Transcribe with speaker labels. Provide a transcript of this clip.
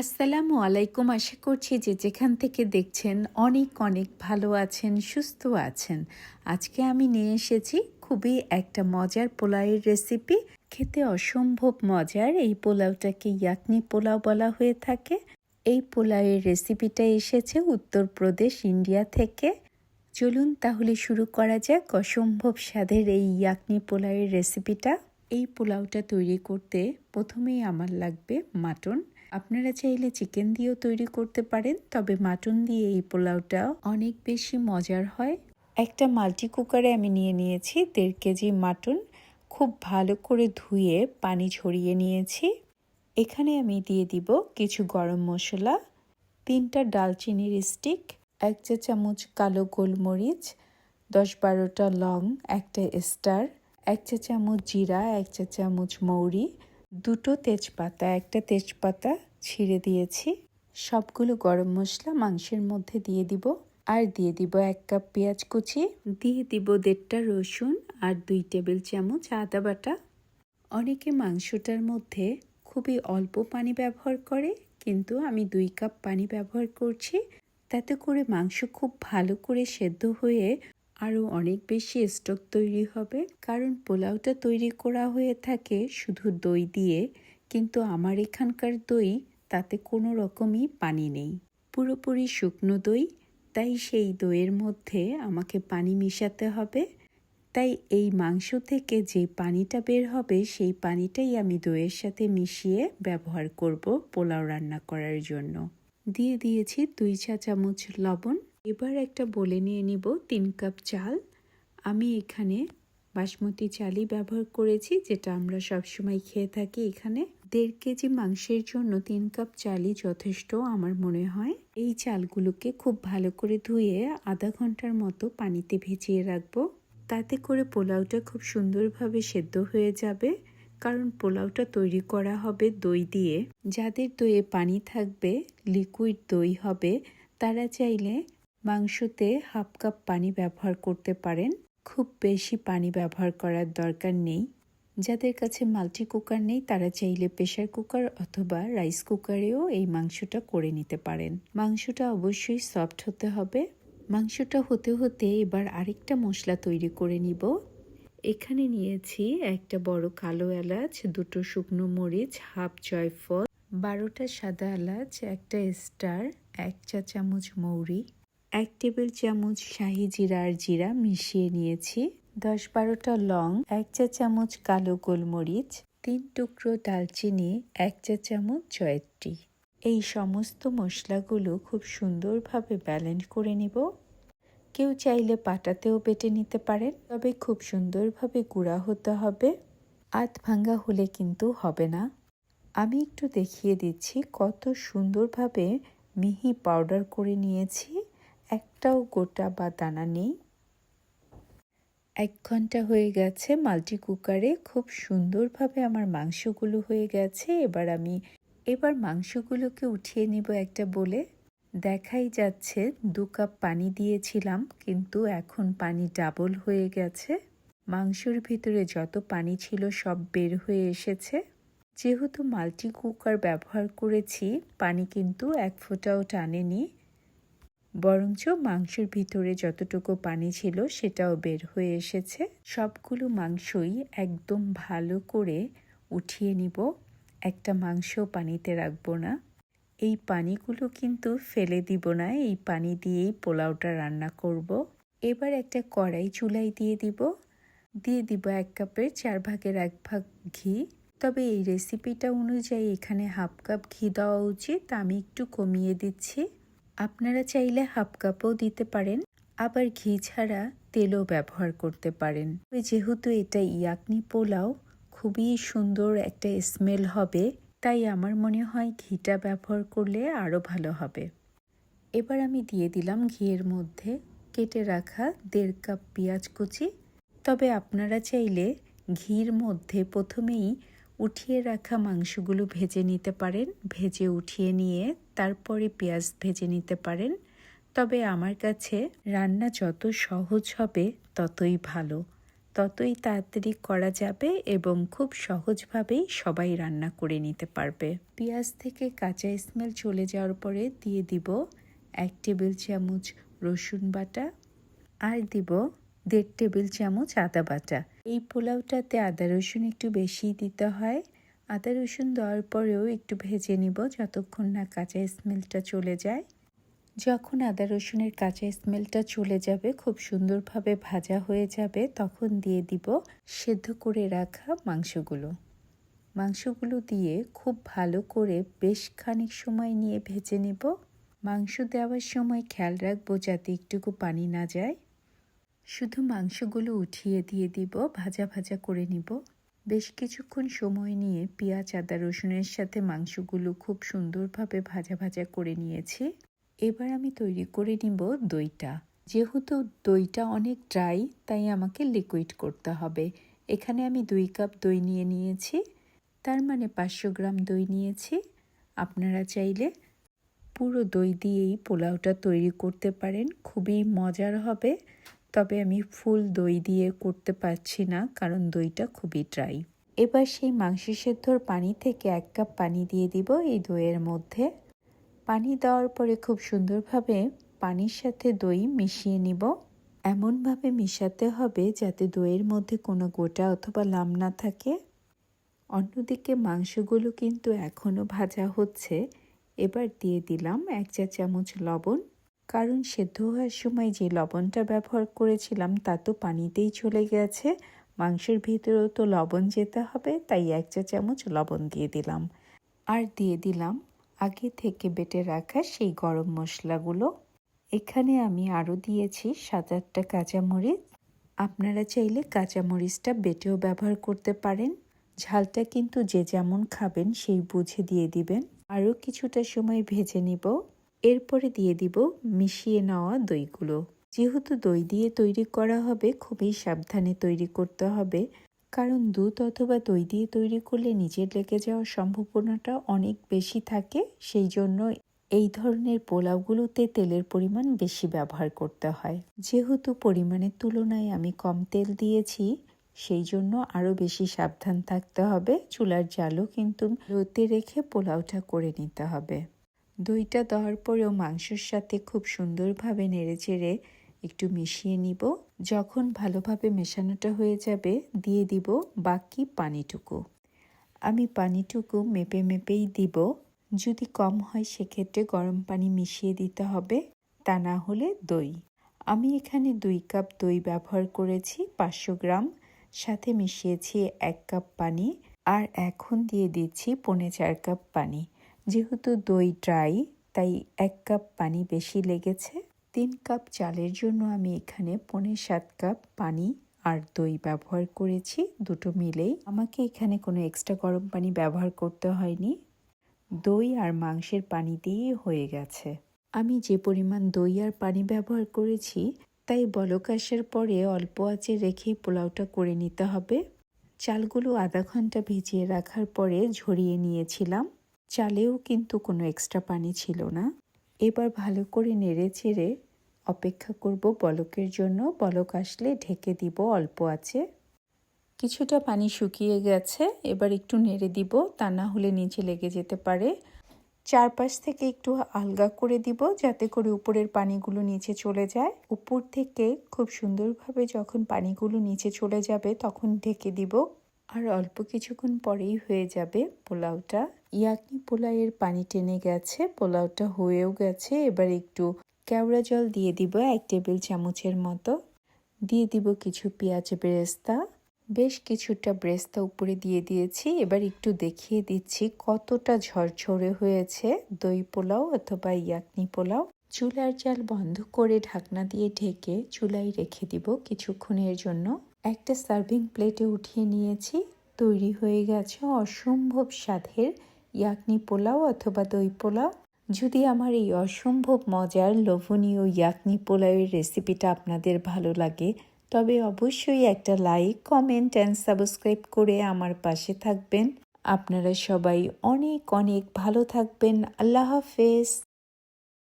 Speaker 1: আসসালামু আলাইকুম। আশা করছি যে যেখান থেকে দেখছেন অনেক অনেক ভালো আছেন, সুস্থ আছেন। আজকে আমি নিয়ে এসেছি খুবই একটা মজার পোলাওয়ের রেসিপি খেতে অসম্ভব মজার। এই পোলাওটাকে ইয়াকনি পোলাও বলা হয়ে থাকে। এই পোলাওয়ের রেসিপিটা এসেছে উত্তরপ্রদেশ, ইন্ডিয়া থেকে। চলুন তাহলে শুরু করা যাক অসম্ভব স্বাদের এই ইয়াকনি পোলাওয়ের রেসিপিটা এই পোলাওটা তৈরি করতে প্রথমেই আমার লাগবে মাটন। আপনারা চাইলে চিকেন দিয়েও তৈরি করতে পারেন, তবে মাটন দিয়ে এই পোলাওটা অনেক বেশি মজার হয়। একটা মাল্টি কুকারে আমি নিয়ে নিয়েছি দেড় কেজি মাটন, খুব ভালো করে ধুয়ে পানি ঝরিয়ে নিয়েছি। এখানে আমি দিয়ে দিব কিছু গরম মশলা, তিনটা ডালচিনির স্টিক এক চা চামচ কালো গোলমরিচ, দশ বারোটা লং একটা স্টার এক চা চামচ জিরা, এক চা চামচ মৌরি দুটো তেজপাতা, একটা তেজপাতা ছিঁড়ে দিয়েছি। সবগুলো গরম মশলা মাংসের মধ্যে দিয়ে দিব। আর দিয়ে দিব এক কাপ পেঁয়াজ কুচি, দিয়ে দিব দেড়টা রসুন আর দুই টেবিল চামচ আদা বাটা। অনেকে মাংসটার মধ্যে খুবই অল্প পানি ব্যবহার করে, কিন্তু আমি দুই কাপ পানি ব্যবহার করছি। তাতে করে মাংস খুব ভালো করে সেদ্ধ হয়ে আরও অনেক বেশি স্টক তৈরি হবে। কারণ পোলাওটা তৈরি করা হয়ে থাকে শুধু দই দিয়ে, কিন্তু আমার এখানকার দই তাতে কোনো রকমই পানি নেই। পুরোপুরি শুকনো দই, তাই সেই দইয়ের মধ্যে আমাকে পানি মিশাতে হবে। তাই এই মাংস থেকে যে পানিটা বের হবে, সেই পানিটাই আমি দইয়ের সাথে মিশিয়ে ব্যবহার করব পোলাও রান্না করার জন্য। দিয়ে দিয়েছি দুই চা চামচ লবণ। এবার একটা বলে নিয়ে নিব তিন কাপ চাল। আমি এখানে বাসমতি চালই ব্যবহার করেছি, যেটা আমরা সবসময় খেয়ে থাকি এখানে। দেড় কেজি মাংসের জন্য তিন কাপ চালই যথেষ্ট আমার মনে হয়। এই চালগুলোকে খুব ভালো করে ধুয়ে আধা ঘণ্টার মতো পানিতে ভিজিয়ে রাখব। তাতে করে পোলাওটা খুব সুন্দরভাবে সেদ্ধ হয়ে যাবে, কারণ পোলাওটা তৈরি করা হবে দই দিয়ে। যাদের দইয়ে পানি থাকবে লিকুইড দই হবে, তারা চাইলে মাংসতে হাফ কাপ পানি ব্যবহার করতে পারেন। খুব বেশি পানি ব্যবহার করার দরকার নেই। যাদের কাছে মাল্টি কুকার নেই, তারা চাইলে প্রেশার কুকার অথবা রাইস কুকারেও এই মাংসটা করে নিতে পারেন। মাংসটা অবশ্যই সফট হতে হবে। মাংসটা হতে হতে এবার আরেকটা মশলা তৈরি করে নিব। এখানে নিয়েছি একটা বড় কালো এলাচ, দুটো শুকনো মরিচ, হাফ জয়ফল, বারোটা সাদা এলাচ, একটা স্টার, এক চা চামচ মৌরি। এক টেবিল চামচ শাহি জিরা আর জিরা মিশিয়ে নিয়েছি। দশ বারোটা লং, এক চা চামচ কালো গোলমরিচ, তিন টুকরো দালচিনি, এক চা চামচ জয়ত্রী এই সমস্ত মশলাগুলো খুব সুন্দরভাবে ব্যালেন্স করে নিব। কেউ চাইলে পাটাতেও বেটে নিতে পারেন, তবে খুব সুন্দরভাবে গুঁড়া হতে হবে। আধ ভাঙ্গা হলে কিন্তু হবে না। আমি একটু দেখিয়ে দিচ্ছি কত সুন্দরভাবে মিহি পাউডার করে নিয়েছি। একটাও গোটা বা দানা নেই। এক ঘণ্টা হয়ে গেছে মাল্টি কুকারে। খুব সুন্দরভাবে আমার মাংসগুলো হয়ে গেছে। এবার আমি, এবার মাংসগুলোকে উঠিয়ে নিব একটা বলে। দেখাই যাচ্ছে, দু কাপ পানি দিয়েছিলাম, কিন্তু এখন পানি ডাবল হয়ে গেছে। মাংসর ভিতরে যত পানি ছিল সব বের হয়ে এসেছে। যেহেতু মাল্টি কুকার ব্যবহার করেছি, পানি কিন্তু এক ফোঁটাও টানেনি। বরঞ্চ মাংসের ভিতরে যতটুকু পানি ছিল সেটাও বের হয়ে এসেছে। সবগুলো মাংসই একদম ভালো করে উঠিয়ে নিব। একটা মাংস পানিতে রাখব না। এই পানিগুলো কিন্তু ফেলে দিব না, এই পানি দিয়েই পোলাওটা রান্না করব। এবার একটা কড়াই চুলাই দিয়ে দিব। দিয়ে দিব এক কাপের চার ভাগের এক ভাগ ঘি। তবে এই রেসিপিটা অনুযায়ী এখানে হাফ কাপ ঘি দেওয়া উচিত। আমি একটু কমিয়ে দিচ্ছি। আপনারা চাইলে হাফ কাপও দিতে পারেন, আবার ঘি ছাড়া তেলও ব্যবহার করতে পারেন। যেহেতু এটা ইয়াকনি পোলাও, খুবই সুন্দর একটা স্মেল হবে, তাই আমার মনে হয় ঘিটা ব্যবহার করলে আরও ভালো হবে। এবার আমি দিয়ে দিলাম ঘিয়ের মধ্যে কেটে রাখা দেড় কাপ পেঁয়াজ কুচি। তবে আপনারা চাইলে ঘির মধ্যে প্রথমেই উঠিয়ে রাখা মাংসগুলো ভেজে নিতে পারেন। ভেজে উঠিয়ে নিয়ে তারপরে পেঁয়াজ ভেজে নিতে পারেন। তবে আমার কাছে রান্না যত সহজ হবে, ততই ভালো। ততই তাড়াতাড়ি করা যাবে এবং খুব সহজভাবেই সবাই রান্না করে নিতে পারবে। পেঁয়াজ থেকে কাঁচা স্মেল চলে যাওয়ার পরে দিয়ে দিব এক টেবিল চামচ রসুন বাটা আর দিব দেড় টেবিল চামচ আদা বাটা। এই পোলাওটাতে আদা রসুন একটু বেশি দিতে হয়। আদা, রসুন দেওয়ার পরেও একটু ভেজে নিব যতক্ষণ না কাঁচা স্মেলটা চলে যায়। যখন আদা, রসুনের কাঁচা স্মেলটা চলে যাবে, খুব সুন্দরভাবে ভাজা হয়ে যাবে, তখন দিয়ে দিব সেদ্ধ করে রাখা মাংসগুলো। মাংসগুলো দিয়ে খুব ভালো করে বেশ খানিক সময় নিয়ে ভেজে নেব। মাংস দেওয়ার সময় খেয়াল রাখব যাতে একটুকু পানি না যায়। শুধু মাংসগুলো উঠিয়ে দিয়ে দিব, ভাজা ভাজা করে নিব। বেশ কিছুক্ষণ সময় নিয়ে পেঁয়াজ, আদা, রসুনের সাথে মাংসগুলো খুব সুন্দরভাবে ভাজা ভাজা করে নিয়েছি। এবার আমি তৈরি করে নিব দইটা। যেহেতু দইটা অনেক ড্রাই, তাই আমাকে লিকুইড করতে হবে। এখানে আমি দুই কাপ দই নিয়ে নিয়েছি। তার মানে পাঁচশো গ্রাম দই নিয়েছি। আপনারা চাইলে পুরো দই দিয়েই পোলাওটা তৈরি করতে পারেন। খুবই মজার হবে। তবে আমি ফুল দই দিয়ে করতে পারছি না, কারণ দইটা খুবই ড্রাই এবার সেই মাংস সেদ্ধর পানি থেকে এক কাপ পানি দিয়ে দিব এই দইয়ের মধ্যে। পানি দেওয়ার পরে খুব সুন্দরভাবে পানির সাথে দই মিশিয়ে নিব। এমনভাবে মিশাতে হবে যাতে দইয়ের মধ্যে কোনো গোটা অথবা লাম না থাকে। অন্যদিকে মাংসগুলো কিন্তু এখনও ভাজা হচ্ছে। এবার দিয়ে দিলাম এক চা চামচ লবণ। কারণ সেদ্ধ হওয়ার সময় যে লবণটা ব্যবহার করেছিলাম, তা তো পানিতেই চলে গেছে। মাংসের ভিতরেও তো লবণ যেতে হবে, তাই এক চা চামচ লবণ দিয়ে দিলাম। আর দিয়ে দিলাম আগে থেকে বেটে রাখা সেই গরম মশলাগুলো। এখানে আমি আরও দিয়েছি সাত আটটা কাঁচামরিচ। আপনারা চাইলে কাঁচামরিচটা বেটেও ব্যবহার করতে পারেন। ঝালটা কিন্তু যে যেমন খাবেন, সেই বুঝে দিয়ে দিবেন। আরও কিছুটা সময় ভেজে নিব। এরপরে দিয়ে দিব মিশিয়ে নেওয়া দইগুলো। যেহেতু দই দিয়ে তৈরি করা হবে, খুবই সাবধানে তৈরি করতে হবে। কারণ দুধ অথবা দই দিয়ে তৈরি করলে নিজের লেগে যাওয়ার সম্ভাবনাটা অনেক বেশি থাকে। সেই জন্য এই ধরনের পোলাওগুলোতে তেলের পরিমাণ বেশি ব্যবহার করতে হয়। যেহেতু পরিমাণের তুলনায় আমি কম তেল দিয়েছি, সেই জন্য আরও বেশি সাবধান থাকতে হবে। চুলার জালও কিন্তু লোতে রেখে পোলাওটা করে নিতে হবে। দইটা দেওয়ার পরেও মাংসর সাথে খুব সুন্দরভাবে নেড়ে চেড়ে একটু মিশিয়ে নিব। যখন ভালোভাবে মেশানোটা হয়ে যাবে, দিয়ে দিব বাকি পানিটুকু। আমি পানিটুকু মেপে মেপেই দিব। যদি কম হয়, সেক্ষেত্রে গরম পানি মিশিয়ে দিতে হবে, তা না হলে দই। আমি এখানে দুই কাপ দই ব্যবহার করেছি, পাঁচশো গ্রাম। সাথে মিশিয়েছি এক কাপ পানি, আর এখন দিয়ে দিচ্ছি পৌনে চার কাপ পানি। যেহেতু দই ড্রাই তাই এক কাপ পানি বেশি লেগেছে। তিন কাপ চালের জন্য আমি এখানে পৌনে সাত কাপ পানি আর দই ব্যবহার করেছি দুটো মিলেই। আমাকে এখানে কোনো এক্সট্রা গরম পানি ব্যবহার করতে হয়নি। দই আর মাংসের পানি দিয়েই হয়ে গেছে। আমি যে পরিমাণ দই আর পানি ব্যবহার করেছি, তাই বলক আসার পরে অল্প আঁচে রেখেই পোলাওটা করে নিতে হবে। চালগুলো আধা ঘণ্টা ভিজিয়ে রাখার পরে ঝরিয়ে নিয়েছিলাম। চালেও কিন্তু কোনো এক্সট্রা পানি ছিল না। এবার ভালো করে নেড়ে চেড়ে অপেক্ষা করব বলকের জন্য। বলক আসলে ঢেকে দিব, অল্প আছে। কিছুটা পানি শুকিয়ে গেছে, এবার একটু নেড়ে দিব, তা না হলে নিচে লেগে যেতে পারে। চারপাশ থেকে একটু আলগা করে দিব, যাতে করে উপরের পানিগুলো নিচে চলে যায়। উপর থেকে খুব সুন্দরভাবে যখন পানিগুলো নিচে চলে যাবে, তখন ঢেকে দিব। আর অল্প কিছুক্ষণ পরেই হয়ে যাবে পোলাওটা। ইয়াকনি পোলাওয়ের পানি টেনে গেছে, পোলাওটা হয়েও গেছে। এবার একটু কেওড়া জল দিয়ে দিব, এক টেবিল চামচের মতো। দিয়ে দিব কিছু পেঁয়াজ বেরেস্তা। বেশ কিছুটা ব্রেস্তা উপরে দিয়ে দিয়েছি। এবার একটু দেখিয়ে দিচ্ছি কতটা ঝরঝরে হয়েছে দই পোলাও অথবা ইয়াকনি পোলাও। চুলার জাল বন্ধ করে ঢাকনা দিয়ে ঢেকে চুলায় রেখে দিব কিছুক্ষণের জন্য। একটা সার্ভিং প্লেটে উঠিয়ে নিয়েছি। তৈরি হয়ে গেছে অসম্ভব স্বাদের ইয়াকনি পোলাও অথবা দই পোলাও? যদি আমার এই অসম্ভব মজার লোভনীয় ইয়াকনি পোলাওয়ের রেসিপিটা আপনাদের ভালো লাগে, তবে অবশ্যই একটা লাইক, কমেন্ট অ্যান্ড সাবস্ক্রাইব করে আমার পাশে থাকবেন। আপনারা সবাই অনেক অনেক ভালো থাকবেন। আল্লাহ হাফেজ।